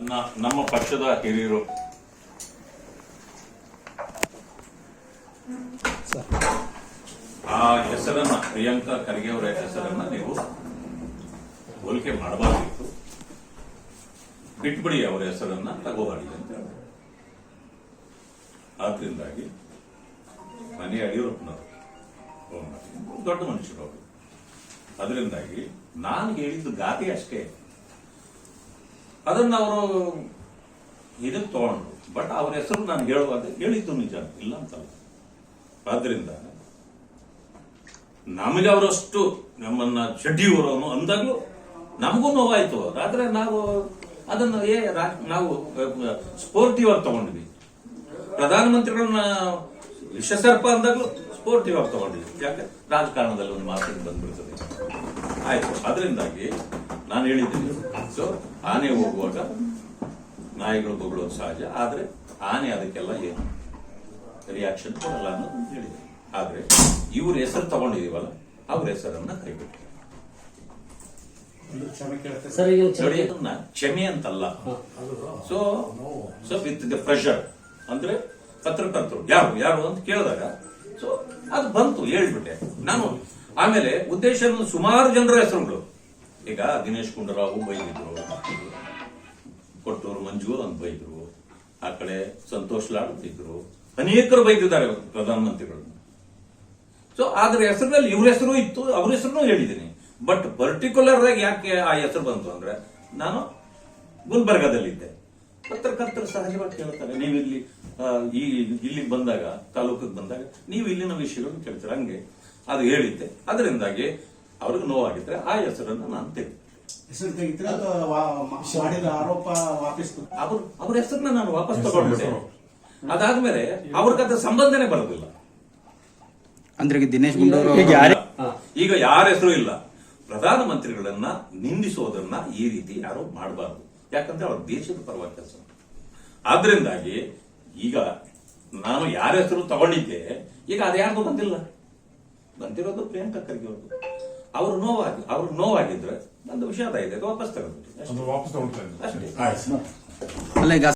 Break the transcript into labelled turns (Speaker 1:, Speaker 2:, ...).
Speaker 1: ನಮ್ಮ ಪಕ್ಷದ ಹಿರಿಯರು. ಆ ಹೆಸರನ್ನ ಪ್ರಿಯಾಂಕಾ ಖರ್ಗೆ ಅವರ ಹೆಸರನ್ನ ನೀವು ಹೋಲಿಕೆ ಮಾಡಬಾರ್ದಿತ್ತು. ಬಿಟ್ಬಿಡಿ ಅವರ ಹೆಸರನ್ನ ತಗೋಬಾಡಿ ಅಂತ. ಆದ್ರಿಂದಾಗಿ ಮನೆ ಯಡಿಯೂರಪ್ಪನವರು ದೊಡ್ಡ ಮನುಷ್ಯರು ಅವರು. ಅದರಿಂದಾಗಿ ನಾನು ಹೇಳಿದ್ದು ಗಾದೆ ಅಷ್ಟೇ. ಅದನ್ನ ಅವರು ಇದಕ್ಕೆ ತಗೊಂಡ್ರು. ಬಟ್ ಅವ್ರ ಹೆಸರು ನಾನು ಹೇಳುವಾಗ ಹೇಳಿದ್ದು ನಿಜ. ಇಲ್ಲ ಅಂತಲ್ಲ. ಆದ್ರಿಂದ ನಮಗೆ ಅವರಷ್ಟು ನಮ್ಮನ್ನ ಶೆಡ್ಡಿಯವರವನು ಅಂದಾಗ್ಲೂ ನಮಗೂ ನೋವಾಯ್ತು. ಆದ್ರೆ ನಾವು ಅದನ್ನು ಏ ನಾವು ಸ್ಪೋರ್ಟಿವ್ ಆಗಿ ತಗೊಂಡ್ವಿ. ಪ್ರಧಾನಮಂತ್ರಿಗಳನ್ನ ವಿಶ್ವಸರ್ಪ ಅಂದಾಗ್ಲೂ ಸ್ಪೋರ್ಟಿವ್ ಆಗಿ ತಗೊಂಡ್ವಿ. ಯಾಕೆ? ರಾಜಕಾರಣದಲ್ಲಿ ಒಂದು ಮಾತಿಗೆ ಬಂದ್ಬಿಡ್ತದೆ. ಆಯ್ತು. ಅದರಿಂದಾಗಿ ನಾನು ಹೇಳಿದ್ದೀನಿ ಸೊ ಆನೆ ಹೋಗುವಾಗ ನಾಯಿಗಳು ಬೊಗಳೋದು ಸಹಜ ಆದ್ರೆ ಆನೆ ಅದಕ್ಕೆಲ್ಲ ಏನು ರಿಯಾಕ್ಷನ್ ಕೊಡಲ್ಲ ಅನ್ನೋದು ಹೇಳಿದೆ ಆದ್ರೆ ಇವ್ರ ಹೆಸರು ತಗೊಂಡಿದೀವಲ್ಲ ಅವ್ರ ಹೆಸರನ್ನ ಕೈಬಿಟ್ಟು ನೋಡಿ ಅದನ್ನ ಕ್ಷಮೆ ಅಂತಲ್ಲ. So so with the pressure ಅಂದ್ರೆ ಪತ್ರಕರ್ತರು ಯಾರು ಯಾರು ಅಂತ ಕೇಳಿದಾಗ ಸೊ ಅದು ಬಂತು ಹೇಳ್ಬಿಟ್ಟೆ. ನಾನು ಆಮೇಲೆ ಉದ್ದೇಶ? ಸುಮಾರು ಜನರ ಹೆಸರುಗಳು. ಈಗ ದಿನೇಶ್ ಗುಂಡೂರಾವ್ ಬೈದಿದ್ರು ಕೊಟ್ಟೂರು ಮಂಜು ಅಂತ ಬೈದ್ರು. ಆ ಕಡೆ ಸಂತೋಷ್ ಲಾಡ್ ಬೈದ್ರು. ಅನೇಕರು ಬೈದಿದ್ದಾರೆ ಪ್ರಧಾನಮಂತ್ರಿಗಳನ್ನ ಸೊ ಅದ್ರ ಹೆಸರಿನಲ್ಲಿ ಇವ್ರ ಹೆಸರು ಇತ್ತು, ಅವ್ರ ಹೆಸರು ಹೇಳಿದ್ದೀನಿ. ಬಟ್ ಪರ್ಟಿಕ್ಯುಲರ್ ಆಗಿ ಯಾಕೆ ಆ ಹೆಸರು ಬಂತು ಅಂದ್ರೆ, ನಾನು ಗುಲ್ಬರ್ಗಾದಲ್ಲಿದ್ದೆ. ಪತ್ರಕರ್ತರು ಸಹಜವಾಗಿ ಕೇಳ್ತಾರೆ ನೀವು ಇಲ್ಲಿ ಈ, ಇಲ್ಲಿಗೆ ಬಂದಾಗ, ತಾಲೂಕಿಗೆ ಬಂದಾಗ, ನೀವು ಇಲ್ಲಿನ ವಿಷಯಗಳನ್ನು ಕೇಳ್ತೀರ. ಹಂಗೆ ಅದು ಹೇಳಿದ್ದೆ. ಅದರಿಂದಾಗಿ ಅವ್ರಿಗೆ ನೋವಾಗಿದ್ರೆ ಆ ಹೆಸರನ್ನ ನಾನು ತೆಗೆದು.
Speaker 2: ಹೆಸರು ತೆಗಿತೀರಾ ಅಥವಾ ವಾ- ಮಾಡಿದ ಆರೋಪ ವಾಪಸ್
Speaker 1: ಅವ್ರ ಅವ್ರ ಹೆಸರನ್ನ ನಾನು ವಾಪಸ್ ತಗೊಂಡ್ಬಿಟ್ಟೆ. ಅದಾದ್ಮೇಲೆ ಅವ್ರಿಗದ ಸಂಬಂಧನೆ ಸಂಬಂಧನೇ ಬರೋದಿಲ್ಲ.
Speaker 3: ಅಂದ್ರೆ ಈಗ ದಿನೇಶ್ ಗುಂಡೂರು
Speaker 4: ಈಗ ಯಾರೇ-
Speaker 1: ಈಗ ಯಾರ ಹೆಸರು ಇಲ್ಲ. ಪ್ರಧಾನಮಂತ್ರಿಗಳನ್ನ ನಿಂದಿಸೋದನ್ನ ಈ ರೀತಿ ಯಾರು ಮಾಡಬಾರ್ದು. ಯಾಕಂದ್ರೆ ಅವ್ರ ದೇಶದ ಪರವಾಗಿ ಕೆಲಸ ಆದ್ರಿಂದಾಗಿ ಈಗ ನಾನು ಯಾರ ಹೆಸರು ತಗೊಂಡಿದ್ದೆ ಈಗ ಅದ್ಯಾರ್ದು ಬಂದಿಲ್ಲ. ಬಂದಿರೋದು ಪ್ರಿಯಾಂಕಾ ಖರ್ಗೆ ಅವ್ರದ್ದು ಅವ್ರು ನೋವಾಗಿ ಅವ್ರು ನೋವಾಗಿದ್ರೆ ನಂದು ವಿಷಾದ ಇದೆ ಅದು ವಾಪಸ್
Speaker 5: ಇದ್ದೀನಿ
Speaker 1: ಅಷ್ಟೇ.
Speaker 3: ಅಲ್ಲ ಈಗ